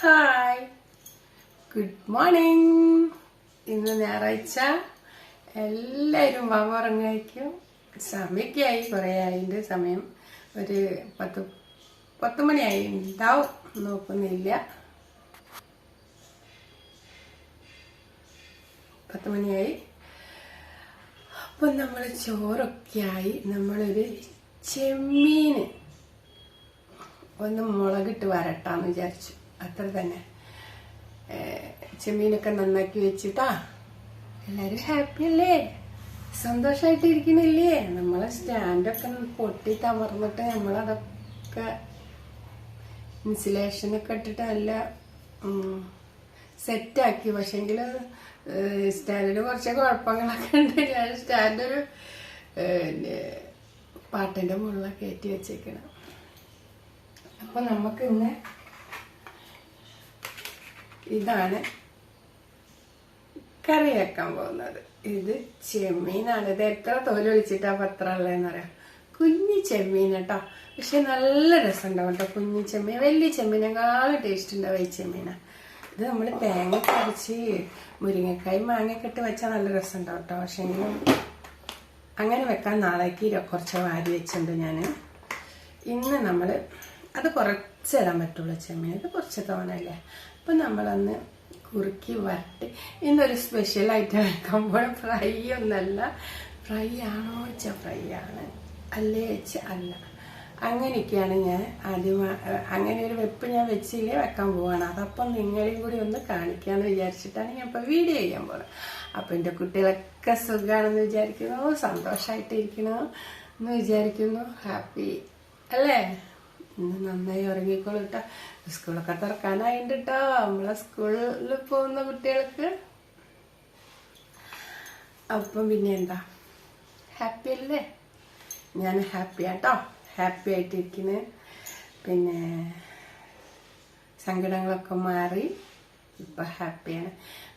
Hi good morning ഇന്ന് ഞായറാഴ്ച. എല്ലാവരും വാങ്ങുറങ്ങായിരിക്കും സമയൊക്കെയായി കുറേ ആയിന്റെ സമയം ഒരു പത്ത് പത്ത് മണിയായി. ഉണ്ടാവും നോക്കുന്നില്ല. പത്ത് മണിയായി. അപ്പം നമ്മൾ ചോറൊക്കെ ആയി. നമ്മളൊരു ചെമ്മീൻ ഒന്ന് മുളകിട്ട് വരട്ടാന്ന് വിചാരിച്ചു. അത്ര തന്നെ. ചെമ്മീനൊക്കെ നന്നാക്കി വെച്ചിട്ടാ എല്ലാരും ഹാപ്പി അല്ലേ? സന്തോഷമായിട്ട് ഇരിക്കണില്ലേ? നമ്മളെ സ്റ്റാൻഡൊക്കെ പൊട്ടി തമർന്നിട്ട് നമ്മളതൊക്കെ ഇൻസുലേഷനൊക്കെ ഇട്ടിട്ട് നല്ല സെറ്റാക്കി പക്ഷെങ്കിൽ സ്റ്റാൻഡിന് കുറച്ച് കുഴപ്പങ്ങളൊക്കെ ഉണ്ട്. ഞാൻ സ്റ്റാൻഡ് ഒരു പിന്നെ പാട്ടിന്റെ മുകളിലൊക്കെ കയറ്റി വെച്ചേക്കണം. അപ്പൊ നമുക്ക് ഇന്ന് ഇതാണ് കറി വെക്കാൻ പോകുന്നത്. ഇത് ചെമ്മീനാണ്. ഇത് എത്ര തോലൊഴിച്ചിട്ടാ പത്രം ഉള്ളതെന്ന് പറയാം കുഞ്ഞു ചെമ്മീൻ കേട്ടോ. പക്ഷെ നല്ല രസമുണ്ടാവും കേട്ടോ കുഞ്ഞു ചെമ്മീൻ. വലിയ ചെമ്മീനേക്കാളും ടേസ്റ്റ് ഉണ്ടാവും ഈ ചെമ്മീന. ഇത് നമ്മൾ തേങ്ങ കറിച്ച് മുരിങ്ങക്കായും മാങ്ങയൊക്കെ ഇട്ട് വെച്ചാൽ നല്ല രസമുണ്ടാവും കേട്ടോ. പക്ഷെ എങ്കിലും അങ്ങനെ വെക്കാൻ നാളേക്ക് കുറച്ച് വാരി വെച്ചിട്ടുണ്ട് ഞാൻ ഇന്ന് നമ്മൾ അത് കുറച്ച് ഇടാൻ പറ്റുള്ളൂ ചെമ്മീൻ. ഇത് കുറച്ച് തോന്നല്ലേ അപ്പം നമ്മളന്ന് കുറുക്കി വരട്ടി. ഇന്നൊരു സ്പെഷ്യൽ ഐറ്റം വെക്കുമ്പോൾ ഫ്രൈ ഒന്നല്ല. ഫ്രൈ ആണോ വെച്ചാൽ ഫ്രൈ ആണ്. അല്ലേ വെച്ച് അല്ല. അങ്ങനെയൊക്കെയാണ് ഞാൻ ആദ്യം അങ്ങനെ ഒരു വെപ്പ് ഞാൻ വെച്ചില്ലേ വെക്കാൻ പോവാണ്. അതപ്പം നിങ്ങളെയും കൂടി ഒന്ന് കാണിക്കാന്ന് വിചാരിച്ചിട്ടാണ് ഞാൻ ഇപ്പോൾ വീഡിയോ ചെയ്യാൻ പോകുന്നത് അപ്പം എന്റെ കുട്ടികളൊക്കെ സുഖമാണെന്ന് വിചാരിക്കുന്നു സന്തോഷമായിട്ടിരിക്കുന്നു എന്ന് വിചാരിക്കുന്നു. ഹാപ്പി അല്ലേ? ഇന്ന് നന്നായി ഉറങ്ങിക്കോളൂ കേട്ടോ സ്കൂളൊക്കെ തുറക്കാനായിട്ടോ നമ്മളെ സ്കൂളിൽ പോകുന്ന കുട്ടികൾക്ക്. അപ്പം പിന്നെ എന്താ? ഹാപ്പി അല്ലേ? ഞാൻ ഹാപ്പിയാട്ടോ ഹാപ്പി ആയിട്ടിരിക്കുന്നു പിന്നെ സങ്കടങ്ങളൊക്കെ മാറി. ഇപ്പൊ ഹാപ്പിയാണ്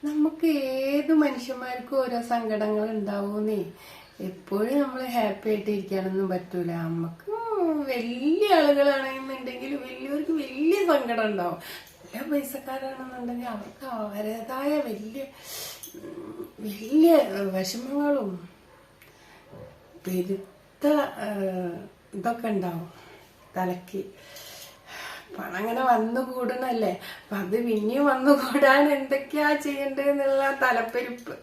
നമുക്ക് ഏത് മനുഷ്യന്മാർക്കും ഓരോ സങ്കടങ്ങൾ ഉണ്ടാവൂന്നേ. എപ്പോഴും നമ്മൾ ഹാപ്പി ആയിട്ട് ഇരിക്കാനൊന്നും പറ്റൂല. നമുക്ക് വലിയ ആളുകളാണെന്നുണ്ടെങ്കിൽ വലിയവർക്ക് വലിയ സങ്കടം ഉണ്ടാവും. നല്ല പൈസക്കാരാണെന്നുണ്ടെങ്കിൽ അവർക്ക് അവരുടേതായ വലിയ വലിയ വിഷമങ്ങളും പെരുത്ത ഇതൊക്കെ ഉണ്ടാവും. തലക്ക് പണം അങ്ങനെ വന്നു കൂടണല്ലേ അപ്പൊ അത് പിന്നെയും വന്നു കൂടാൻ എന്തൊക്കെയാ ചെയ്യേണ്ടതെന്നുള്ള തലപ്പെരുപ്പ്.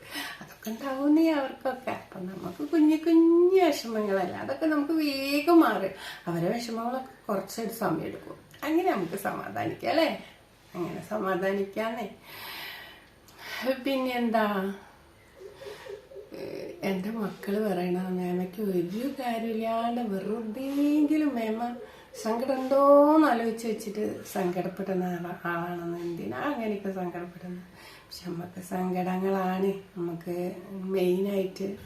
ഉണ്ടാവുന്നേ അവർക്കൊക്കെ. അപ്പൊ നമുക്ക് കുഞ്ഞു കുഞ്ഞു വിഷമങ്ങളല്ല? അതൊക്കെ നമുക്ക് വേഗം മാറും. അവരെ വിഷമങ്ങളൊക്കെ കുറച്ചൊരു സമയം എടുക്കും. അങ്ങനെ നമുക്ക് സമാധാനിക്കാം അല്ലേ? അങ്ങനെ സമാധാനിക്കാന്നേ. പിന്നെന്താ? എന്റെ മക്കൾ പറയണ മേമയ്ക്ക് ഒരു കാര്യമില്ലാണ്ട് വെറുതെങ്കിലും മേമ സങ്കടം ഉണ്ടോന്ന് ആലോചിച്ച് വെച്ചിട്ട് സങ്കടപ്പെടുന്ന ആളാ ആളാണെന്ന് എന്തിനാ അങ്ങനെയൊക്കെ സങ്കടപ്പെടുന്നത് പക്ഷെ നമുക്ക് സങ്കടങ്ങളാണ്. നമുക്ക് മെയിനായിട്ട്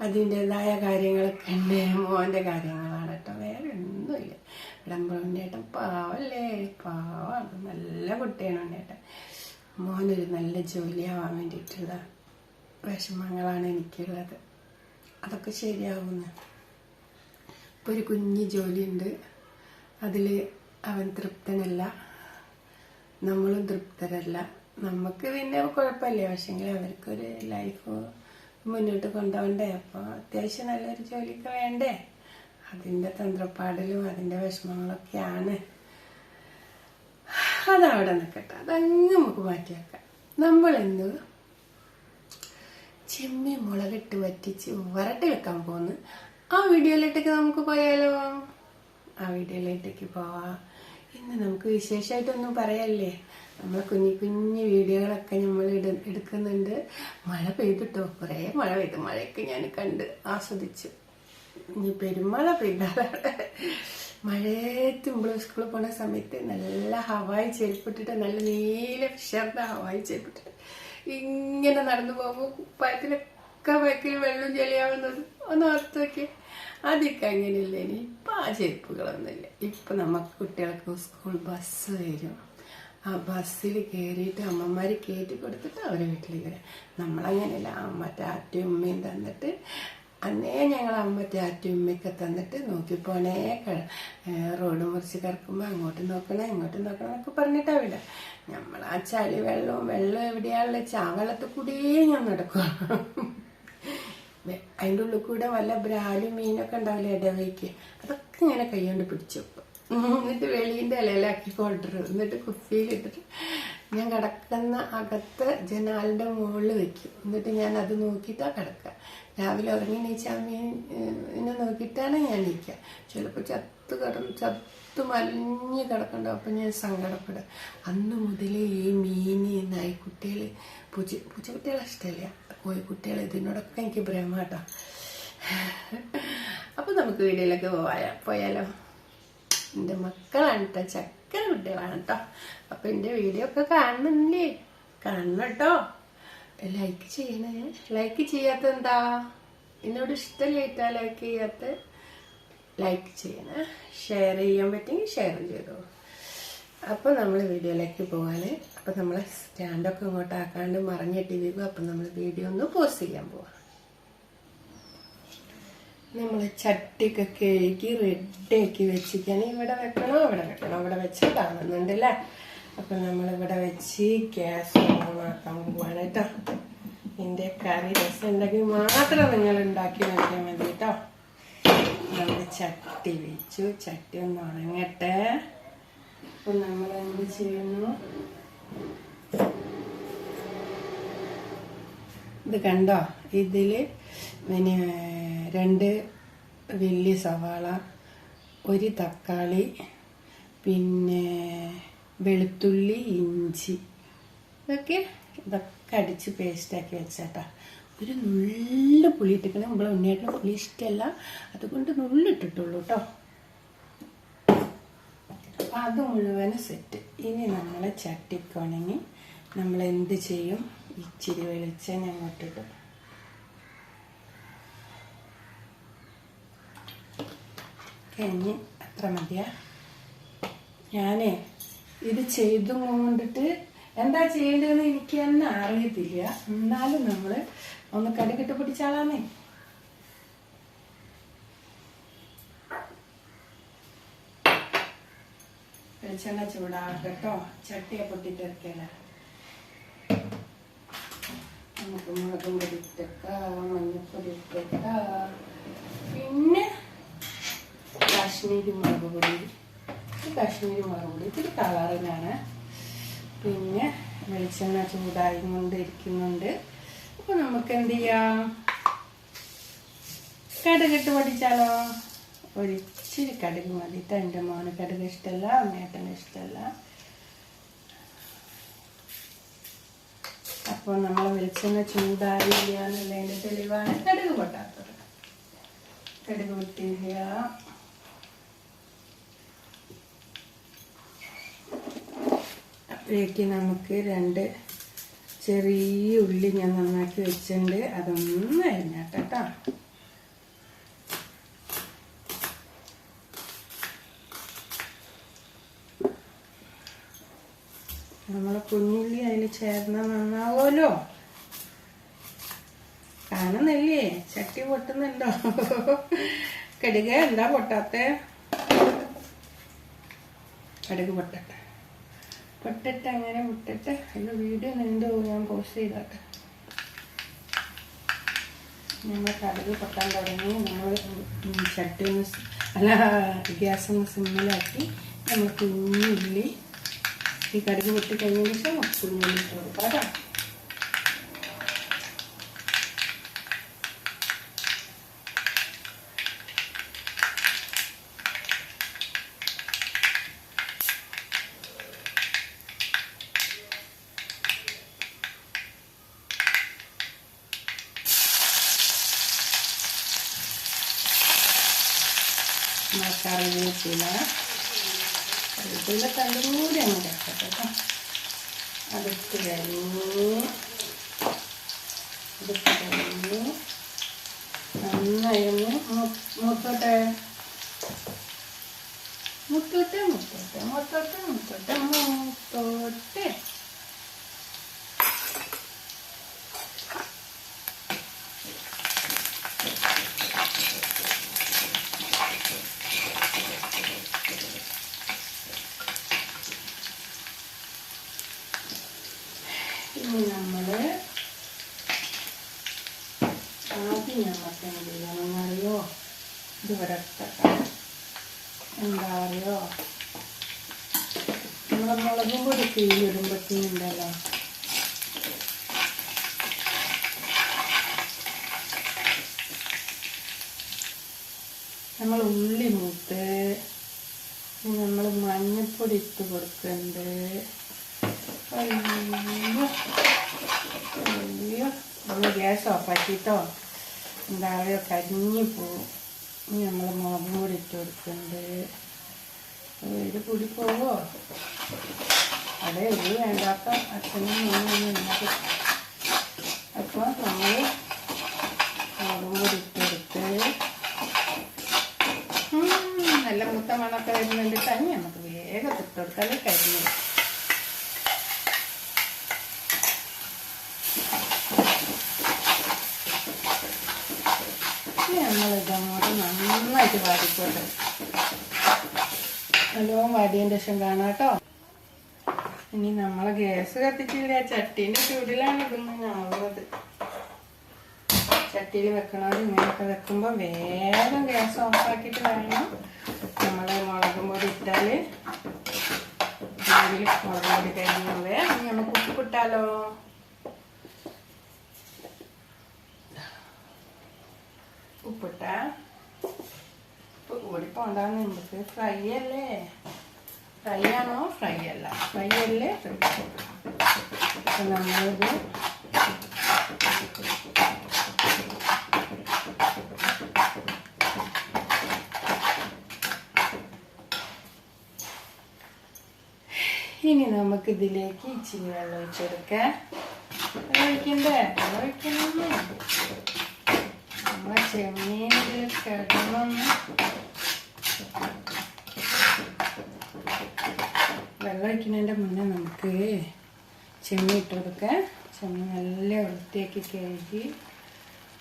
അതിന്റെതായ കാര്യങ്ങളൊക്കെ ഉണ്ട്. മോന്റെ കാര്യങ്ങളാണ് കേട്ടോ. വേറെ ഒന്നുമില്ല. ഇടമ്പുണ്ണേട്ടൻ പാവല്ലേ? പാവാണ്. നല്ല കുട്ടിയാണ് ഉണ്ണേട്ടൻ മോനൊരു നല്ല ജോലിയാവാൻ വേണ്ടിയിട്ടുള്ള വിഷമങ്ങളാണ് എനിക്കുള്ളത്. അതൊക്കെ ശരിയാവുന്നു. ഇപ്പോൾ ഒരു കുഞ്ഞു ജോലിയുണ്ട്. അതിൽ അവൻ തൃപ്തനല്ല. നമ്മളും തൃപ്തരല്ല. നമുക്ക് പിന്നെ കുഴപ്പമില്ല പക്ഷെങ്കിൽ അവർക്കൊരു ലൈഫ് മുന്നോട്ട് കൊണ്ടുപോകണ്ടേ അപ്പോൾ അത്യാവശ്യം നല്ലൊരു ജോലിക്ക് വേണ്ടേ? അതിന്റെ തന്ത്രപ്പാടിലും അതിന്റെ വിഷമങ്ങളൊക്കെയാണ്. അതവിടെ നിൽക്കട്ടെ അതങ്ങ് നമുക്ക് മാറ്റി വെക്കാം നമ്മളിന്ന് ചെമ്മീൻ മുളകിട്ട് വറ്റിച്ച് വരട്ടി വെക്കാൻ പോകുന്നു ആ വീഡിയോയിലിട്ടൊക്കെ നമുക്ക് പോയാലോ? ആ വീഡിയോയിലേക്ക് പോവാം. ഇന്ന് നമുക്ക് വിശേഷമായിട്ടൊന്നും പറയല്ലേ? നമ്മൾ കുഞ്ഞു കുഞ്ഞു വീഡിയോകളൊക്കെ നമ്മൾ എടുക്കുന്നുണ്ട്. മഴ പെയ്തിട്ടോ? കുറേ മഴ പെയ്തു. മഴയൊക്കെ ഞാൻ കണ്ട് ആസ്വദിച്ചു. ഇനി പെരുമഴ പെയ്താലാണ് മഴയത്ത് നമ്മൾ സ്കൂളിൽ പോണ സമയത്ത് നല്ല ഹവായി ചെരുപ്പിട്ടിട്ട് നല്ല നീല ഷർട്ട് ഹവായി ചെരുപ്പിട്ടിട്ട് ഇങ്ങനെ നടന്നു പോകുമ്പോൾ കുപ്പായത്തിലൊക്കെ ബാക്കിൽ വെള്ളം ചെളിയാവുന്നത് ഒന്ന് ഓർത്ത് നോക്കി ആദ്യമൊക്കെ ഇനി ഇപ്പം ആ ചെരുപ്പുകളൊന്നുമില്ല. ഇപ്പം നമുക്ക് കുട്ടികൾക്ക് സ്കൂൾ ബസ് വരും. ആ ബസ്സിൽ കയറിയിട്ട് അമ്മമാർ കയറ്റി കൊടുത്തിട്ട് അവരെ വീട്ടിലേക്ക് വരാം. നമ്മളങ്ങനെയല്ല. അമ്മ ടാറ്റയും ഉമ്മയും തന്നിട്ട് അന്നേ ഞങ്ങൾ അമ്മ ടാറ്റയും ആറ്റുമ്മയൊക്കെ തന്നിട്ട് നോക്കിപ്പോണേ റോഡ് മുറിച്ച് കിടക്കുമ്പോൾ അങ്ങോട്ട് നോക്കണം ഇങ്ങോട്ട് നോക്കണം എന്നൊക്കെ പറഞ്ഞിട്ടാവില്ല നമ്മൾ ആ ചളി വെള്ളവും വെള്ളം എവിടെയാണുള്ള ചാവെള്ളത്തിൽ കൂടിയേ ഞാൻ നടക്കും വെ- അതിന്റെ ഉള്ളിൽ കൂടെ വല്ല ബ്രാലും മീനൊക്കെ ഉണ്ടാവില്ല ഇടവയ്ക്ക് അതൊക്കെ ഇങ്ങനെ കൈകൊണ്ട് പിടിച്ചു എന്നിട്ട് വെളിയിന്റെ ഇലയിലാക്കി കൊണ്ടുവരും എന്നിട്ട് കുപ്പിയിലിട്ടിട്ട് ഞാൻ കിടക്കുന്ന അകത്ത് ജനാലിന്റെ മുകളിൽ വെക്കും. എന്നിട്ട് ഞാൻ അത് നോക്കിയിട്ടാണ് കിടക്കുക. രാവിലെ ഉറങ്ങി നീച്ചാൽ മീനെ നോക്കിയിട്ടാണ് ഞാൻ നീക്കുക ചിലപ്പോൾ ചത്ത് കിടന്ന് ചത്ത് മലിഞ്ഞ് കിടക്കണ്ട അപ്പം ഞാൻ സങ്കടപ്പെടുക അന്ന് മുതലേ ഈ മീൻ നായ്ക്കുട്ടികൾ പൂച്ച പൂച്ചക്കുട്ടികളെ ഇഷ്ടമില്ല. കോഴിക്കുട്ടികൾ ഇതിനോടൊക്കെ എനിക്ക് ഭ്രമാട്ടോ അപ്പോൾ നമുക്ക് വീഡിയോയിലൊക്കെ പോയാ പോയാലോ? എന്റെ മക്കളാണ് കേട്ടോ ചക്കര കുട്ടികളാണ് കേട്ടോ അപ്പൊ എന്റെ വീഡിയോ ഒക്കെ കാണുന്നില്ലേ? കാണണം കേട്ടോ ലൈക്ക് ചെയ്യണേ. ലൈക്ക് ചെയ്യാത്ത എന്താ? എന്നോട് ഇഷ്ടമില്ലായിട്ടാ ലൈക്ക് ചെയ്യാത്ത? ലൈക്ക് ചെയ്യണേ. ഷെയർ ചെയ്യാൻ പറ്റുമെങ്കിൽ ഷെയർ ചെയ്തോ. അപ്പോൾ നമ്മൾ വീഡിയോയിലേക്ക് പോകാൻ അപ്പോൾ നമ്മൾ സ്റ്റാൻഡൊക്കെ ഇങ്ങോട്ട് ആക്കാണ്ട് മറിഞ്ഞിട്ട് വീകും അപ്പം നമ്മൾ വീഡിയോ ഒന്ന് പോസ്റ്റ് ചെയ്യാൻ പോവാം. നമ്മൾ ചട്ടിയൊക്കെ കഴുകി റെഡിയാക്കി വെച്ചിരിക്കുകയാണ്. ഇവിടെ വെക്കണോ? അവിടെ വെക്കണോ? ഇവിടെ വെച്ച് കാണുന്നുണ്ടല്ലേ അപ്പം നമ്മളിവിടെ വെച്ച് ഗ്യാസ് ഓണാക്കാൻ പോവാണ് കേട്ടോ ഇതിന്റെ കറി രസം ഉണ്ടെങ്കിൽ മാത്രം നിങ്ങൾ ഉണ്ടാക്കി നോക്കിയാൽ മതി കേട്ടോ നമ്മൾ ചട്ടി വെച്ചു. ചട്ടി ഒന്ന് ഉണങ്ങട്ടെ. അപ്പം നമ്മൾ എന്ത് ചെയ്യുന്നു? ഇത് കണ്ടോ? ഇതിൽ പിന്നെ രണ്ട് വലിയ സവാള ഒരു തക്കാളി പിന്നെ വെളുത്തുള്ളി ഇഞ്ചി. ഇതൊക്കെ ഇതൊക്കെ അടിച്ച് പേസ്റ്റാക്കി വെച്ചാട്ടാ. ഒരു നുള്ളു പുളി ഇട്ടിക്കണം നമ്മളെ ഉണ്ണിയായിട്ട് പുളി ഇഷ്ടമല്ല അതുകൊണ്ട് നുള്ളിട്ടിട്ടുള്ളൂ കേട്ടോ അത് മുഴുവൻ സെറ്റ് ഇനി നമ്മൾ ചട്ടിക്കുണങ്ങി നമ്മൾ എന്ത് ചെയ്യും? ഇച്ചിരി വെളിച്ചെണ്ണ അങ്ങോട്ടിടും കഴിഞ്ഞ് അത്ര മതിയാ. ഞാനേ ഇത് ചെയ്തു കൊണ്ടിട്ട് എന്താ ചെയ്യേണ്ടതെന്ന് എനിക്ക് തന്നെ അറിയത്തില്ല. എന്നാലും നമ്മൾ ഒന്ന് കടുകിട്ട് പിടിച്ചാളാന്നേ വെളിച്ചെണ്ണ ചൂടാകട്ടോ ചട്ടിയെ പൊട്ടിത്തെറിക്കല നമുക്ക് മുളകും പൊടി ഇട്ടേക്കാം മഞ്ഞപ്പൊടി ഇട്ടേക്കാം പിന്നെ കാശ്മീരി മുളക് പൊടി. കാശ്മീരി മുളക് പൊടി. ഇത്തിരി കളറിനാണ് പിന്നെ വെളിച്ചെണ്ണ ചൂടായി കൊണ്ടിരിക്കുന്നുണ്ട് അപ്പോൾ നമുക്ക് എന്ത് ചെയ്യാം? കടുകിട്ട് പൊടിച്ചാലോ ഒരിച്ചിരി കടുക് മതി. കേട്ടോ എന്റെ മോന് കടുക് ഇഷ്ടമല്ല അമ്മേട്ടന് ഇഷ്ടമല്ല അപ്പോൾ നമ്മൾ വെളിച്ചെണ്ണ ചൂടായില്ല എന്നുള്ളതിന്റെ തെളിവാണ് കടുക് പൊട്ടാത്തത്. കടുക് പൊട്ടില്ല അപ്പോഴേക്ക് നമുക്ക് രണ്ട് ചെറിയ ഉള്ളി ഞാൻ നന്നാക്കി വെച്ചിട്ടുണ്ട്. അതൊന്നും അരിഞ്ഞാട്ടോ കേട്ടോ. നമ്മളെ കുഞ്ഞില്ലി അതിൽ ചേർന്ന നന്നാവുമല്ലോ കാണുന്നില്ലേ? ചട്ടി പൊട്ടുന്നുണ്ടോ? കടുക് എന്താ പൊട്ടാത്ത? കടുക് പൊട്ടട്ടെ. പൊട്ടിട്ട് അങ്ങനെ പൊട്ടിട്ട് അതിന്റെ വീഡിയോ എന്തോ ഞാൻ പോസ്റ്റ് ചെയ്താട്ടെ. നമ്മൾ കടുക് പൊട്ടാൻ തുടങ്ങി. നമ്മൾ ചട്ടി അല്ല ഗ്യാസ് ഒന്ന് സിമ്മിലാക്കി. നമ്മൾ കുഞ്ഞുള്ളി ഈ കടുക് പൊട്ടി കഴിഞ്ഞതിന് ശേഷം കുഞ്ഞുള്ളി ഇട്ട് കൊടുക്കാം കേട്ടോ കറിവേപ്പില കറിവേപ്പില കണ്ടും കൂടി അങ്ങ് ചേർക്കട്ടെ കേട്ടോ. അതിട്ട് കഴിഞ്ഞു. ഇതിട്ട് കഴിഞ്ഞു. നന്നായി ഒന്ന് മൂത്തോട്ടെ മുത്തോട്ടെ മുത്തോട്ടെ മുത്തോട്ടെ മുത്തോട്ടെ മൂത്തോട്ടെ ഇനി നമ്മൾ ആദ്യം നമുക്ക് എന്ത് ചെയ്യണമെന്നറിയോ ഇത് വരട്ടെ എന്താ അറിയോ നമ്മുടെ മുളകും പൊടി നമ്മൾ ഉള്ളി മൂത്ത് നമ്മൾ മഞ്ഞൾപ്പൊടി ഇട്ട് കൊടുക്കുന്നുണ്ട് അയ്യോ നമ്മൾ ഗ്യാസ് ഓഫാക്കിട്ടോ? എന്താ പറയുക കരിഞ്ഞു പോവും. ഇനി നമ്മൾ മുളകും കൂടി ഇട്ട് കൊടുക്കുന്നുണ്ട് ഇത് കൂടി പോവോ? അതെ ഇത് വേണ്ടാത്ത അച്ഛനും അപ്പോൾ നമ്മൾ മുളകും നല്ല മുത്ത മണമൊക്കെ വരുന്നുണ്ട് തന്നെ നമുക്ക് വേഗം ഇട്ട് കൊടുത്താൽ കരിഞ്ഞു നമ്മളിതങ്ങോട്ട് നന്നായിട്ട് വാടിക്കോട്ടെ. നല്ലോണം വാടിയതിന്റെ ശേഷം കാണാം കേട്ടോ. ഇനി നമ്മളെ ഗ്യാസ് കത്തിച്ചില്ല? ചട്ടീന്റെ ചൂടിലാണ് ഇതൊന്നും ഞാവുന്നത് ചട്ടിയിൽ വെക്കണത് ഇങ്ങനെയൊക്കെ വെക്കുമ്പോൾ വേഗം ഗ്യാസ് ഓഫാക്കിയിട്ട് വേണം. നമ്മൾ മുളകും പൊടി ഇട്ടാൽ ഇതിൽ മുളക് പൊടി കഴിഞ്ഞു വേഗം ഇനി നമുക്ക് ഉപ്പിട്ടാലോ ഉപ്പിട്ട? ഉപ്പ് കൂടി പോണ്ടാന്ന് നമുക്ക് ഫ്രൈ അല്ലേ? ഫ്രൈ ആണോ ഫ്രൈ അല്ല ഫ്രൈ അല്ലേ അപ്പം നമ്മളിത് ഇനി നമുക്ക് ഇതിലേക്ക് ഇച്ചിരി വെള്ളം ഒഴിച്ചെടുക്കാം. ഒഴിക്കണ്ടേ? ഒഴിക്കണം നമ്മളെ ചെമ്മീനിൽ കിടന്നൊന്ന് വെള്ളം ഒഴിക്കുന്നതിന്റെ മുന്നേ നമുക്ക് ചെമ്മീൻ ഇട്ട് കൊടുക്കാം ചെമ്മീൻ നല്ല വൃത്തിയാക്കി കഴുകി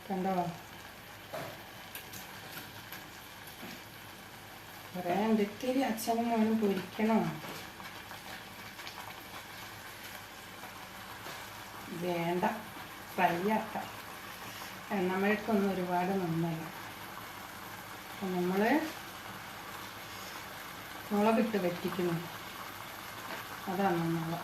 കണ്ടോ? കുറേ എന്തൊക്കെ അച്ഛനും മോനും പൊരിക്കണോ. വേണ്ട ഫ്രൈ ആക്കാം. എണ്ണമഴക്കൊന്നും ഒരുപാട് നന്നല്ല നമ്മൾ മുളകിട്ട് വറ്റിക്കുന്നു. അതാണ് നമ്മൾ.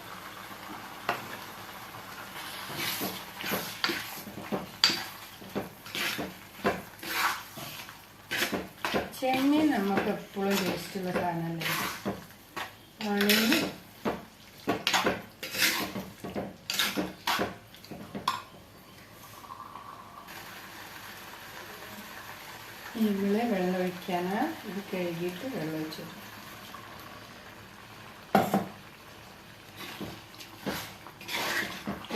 ചെമ്മീൻ നമുക്ക് എപ്പോഴും ടേസ്റ്റുള്ള സാധനമല്ലേ ആണെങ്കിൽ ഇവിടെ വെള്ളം ഒഴിക്കാനാണ് ഇത് കഴുകിയിട്ട് വെള്ളം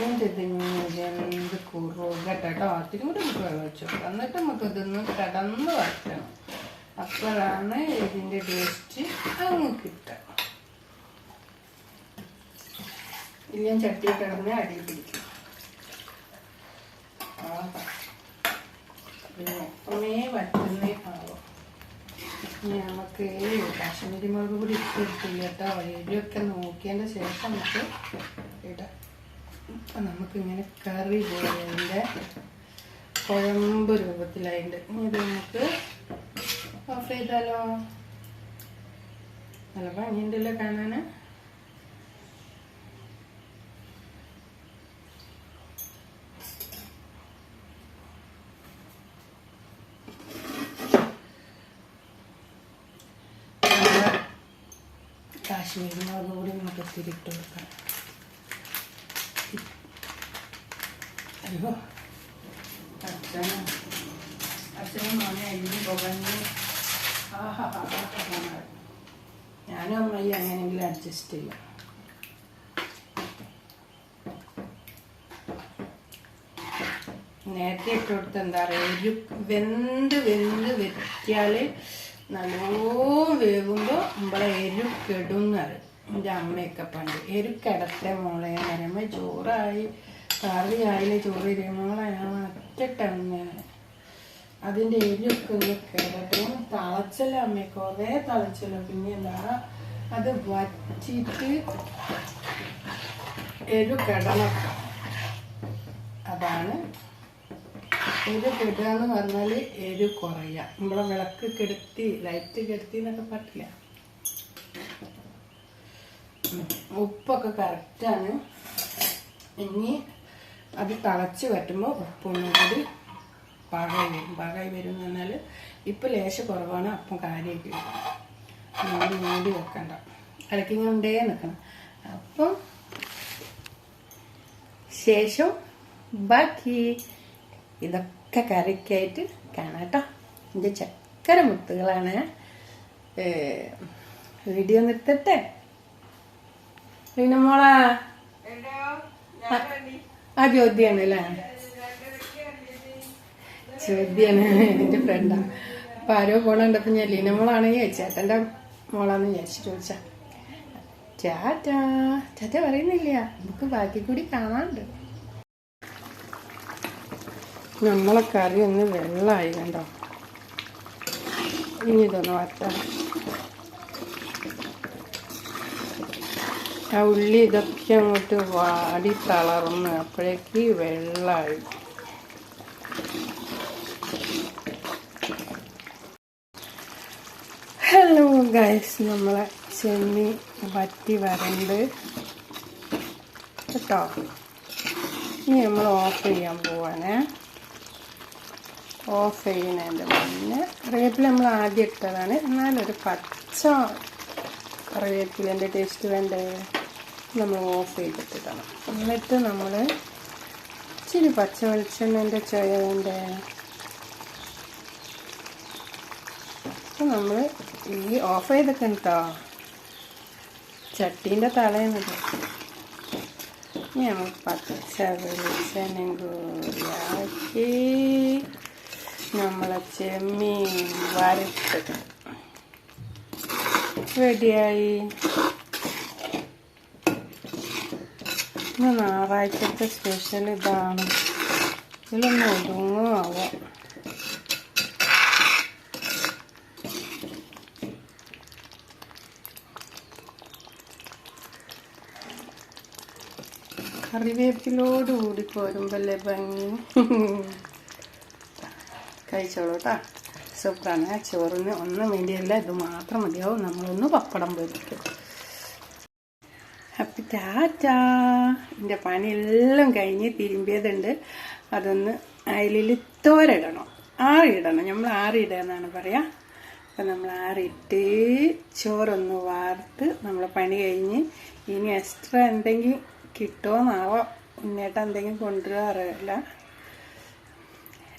ഒഴിച്ചു എന്ത് കുറുകട്ടെ കേട്ടോ അതിനും കൂടി നമുക്ക് വെള്ളം കൊടുക്കാം എന്നിട്ട് നമുക്ക് ഇതൊന്ന് കടന്ന് വറക്കണം അപ്പോഴാണ് ഇതിന്റെ ടേസ്റ്റ് അങ്ങ് കിട്ടുക ഇല്ലെങ്കിൽ ചട്ടി കിടന്ന് അടിയിൽ പിടിക്കും ഒന്നേ വറ്റുന്നേ ആവും ഇനി നമുക്ക് കാശ്മീരി മുളക് കൂടി ഇട്ടിട്ടില്ല കേട്ടോ. എരിയൊക്കെ നോക്കിയതിന്റെ ശേഷം നമുക്ക് ഇടാം. അപ്പം നമുക്കിങ്ങനെ കറി പോയതിന്റെ കുഴമ്പ് രൂപത്തിലായിട്ട് ഇത് നമുക്ക് ഓഫ് ചെയ്താലോ? നല്ല ഭംഗിയുണ്ടല്ലോ കാണാൻ കാശ്മീരി മുളക് കൂടി നമുക്ക് തിരിട്ട് കൊടുക്കാം. അയ്യോ. അച്ഛനും. അച്ഛനും മോനെ എഴുതി പുകഞ്ഞ് ഞാനും അമ്മയും അങ്ങനെയെങ്കിലും അഡ്ജസ്റ്റ് ചെയ്യാം. നേരത്തെ ഇട്ട് കൊടുത്ത് എന്താ പറയുക ഒരു വെന്ത് വെന്ത് നല്ലോ വേകുമ്പോൾ നമ്മളെ എരു എന്റെ അമ്മയൊക്കെ പണ്ട് എരു മോളെ എന്ന് ചോറായി. കറിയായാലും ചോറ് ഇരുമോളെ ഞാൻ ഒറ്റട്ടമ്മ അതിന്റെ എരിയൊക്കെ ഒന്ന് കിടക്കും തളച്ചല്ല അമ്മ കുറേ തളച്ചല്ലോ. പിന്നെ എന്താ അത് വറ്റിയിട്ട് എരു കിടണം. അതാണ് എരു കിടുക എന്ന് പറഞ്ഞാൽ എരു കുറയുക നമ്മളെ വിളക്ക് കെടുത്തി ലൈറ്റ് കെടുത്തി എന്നൊക്കെ പറ്റില്ല. ഉപ്പൊക്കെ കറക്റ്റാണ്. ഇനി അത് തിളച്ച് വറ്റുമ്പോൾ ഉപ്പൊന്നും കൂടി പാകായി വരും പാകായി വരും എന്ന് പറഞ്ഞാൽ ഇപ്പം ലേശ കുറവാണ് അപ്പം കാര്യമായിട്ട് മൂടി മൂടി വെക്കണ്ട. ഇളക്കിങ്ങണ്ടേ നിൽക്കണം അപ്പം ശേഷം ബാക്കി ഇതൊക്കെ കറിക്കായിട്ട് കാണാം കേട്ടോ. എന്റെ ചക്കര മുത്തുകളാണ്. വീഡിയോ നിർത്തട്ടെ പിന്നെ മോളാ ആ ചോദ്യാണ് അല്ലേ? ചോദ്യാണ് എന്റെ ഫ്രണ്ടാ അപ്പൊ ആരോ പോണുണ്ടപ്പോ ഞാൻ ലീന മോളാണ് ചേട്ടന്റെ മോളാന്ന് വിചാരിച്ചു ചോദിച്ചാ. ചാറ്റാ ചാറ്റ പറയുന്നില്ല. നമുക്ക് ബാക്കി കൂടി കാണാനുണ്ട് നമ്മളെ കറി ഒന്ന് വെള്ളമായി കണ്ടോ? ഇനി ഇതൊന്ന് വറ്റാം ആ ഉള്ളി ഇതൊക്കെ അങ്ങോട്ട് വാടി തളർന്ന് അപ്പോഴേക്ക് വെള്ളമായി ഹലോ ഗൈസ് നമ്മളെ ചെമ്മി വറ്റി വരണ്ട്. കേട്ടോ? ഇനി നമ്മൾ ഓഫ് ചെയ്യാൻ പോവാനേ ഓഫ് ചെയ്യുന്നതിന്റെ മുന്നേ കറിവേപ്പില നമ്മൾ ആദ്യം ഇട്ടതാണ്. എന്നാലൊരു പച്ച കറിവേപ്പിലേന്റെ ടേസ്റ്റ് വേണ്ടേ? നമ്മൾ ഓഫ് ചെയ്തിട്ടിടണം. എന്നിട്ട് നമ്മൾ ഇച്ചിരി പച്ച വെളിച്ചെണ്ണന്റെ ചുയ വേണ്ടേ അപ്പം നമ്മൾ ഈ ഓഫ് ചെയ്തൊക്കെ കേട്ടോ ചട്ടീന്റെ തലേന്നത് ഇനി നമ്മൾ പച്ച വെളിച്ചെണ്ണയും കൂടിയാക്കി നമ്മളെ ചെമ്മീൻ വരട്ട് റെഡിയായി ഇന്ന് ഞായറാഴ്ചത്തെ സ്പെഷ്യൽ ഇതാണ്. ഇതിലൊന്ന് ഒതുങ്ങുമാവോ കറിവേപ്പിലോട് കൂടി പോരുമ്പല്ലേ ഭംഗി? കഴിച്ചോളൂ കേട്ടോ സൂപ്പറാണ്. ചോറിന് ഒന്നും വേണ്ടിയല്ല ഇത് മാത്രം മതിയാവും. നമ്മളൊന്ന് പപ്പടം പൊരിക്കും. ടാറ്റാ. എന്റെ പണിയെല്ലാം കഴിഞ്ഞ് തിരുമ്പിയതുണ്ട്. അതൊന്ന് അയലിൽ തോരയിടണം ആറിയിടണം നമ്മൾ ആറിയിടുക എന്നാണ് പറയാ. അപ്പം നമ്മൾ ആറിയിട്ട് ചോറൊന്ന് വാർത്ത് നമ്മൾ പണി കഴിഞ്ഞ് ഇനി എക്സ്ട്രാ എന്തെങ്കിലും കിട്ടുമോന്നാവോ ഉന്നേട്ടം എന്തെങ്കിലും കൊണ്ടുവരാൻ അറിയില്ല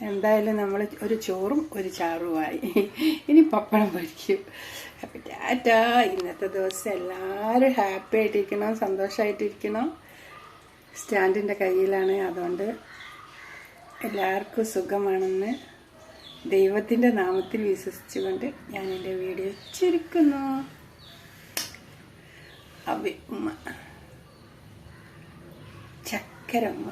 എന്തായാലും നമ്മൾ ഒരു ചോറും ഒരു ചാറുമായി ഇനി പപ്പടം പൊരിക്കും. അപ്പം ടാറ്റാ. ഇന്നത്തെ ദിവസം എല്ലാവരും ഹാപ്പി ആയിട്ടിരിക്കണം സന്തോഷമായിട്ടിരിക്കണം സ്റ്റാൻഡിന്റെ കയ്യിലാണ്. അതുകൊണ്ട് എല്ലാവർക്കും സുഖമാണെന്ന് ദൈവത്തിന്റെ നാമത്തിൽ വിശ്വസിച്ചുകൊണ്ട് ഞാൻ എന്റെ വീഡിയോ ചുരുക്കുന്നു. ചക്കര ഉമ്മ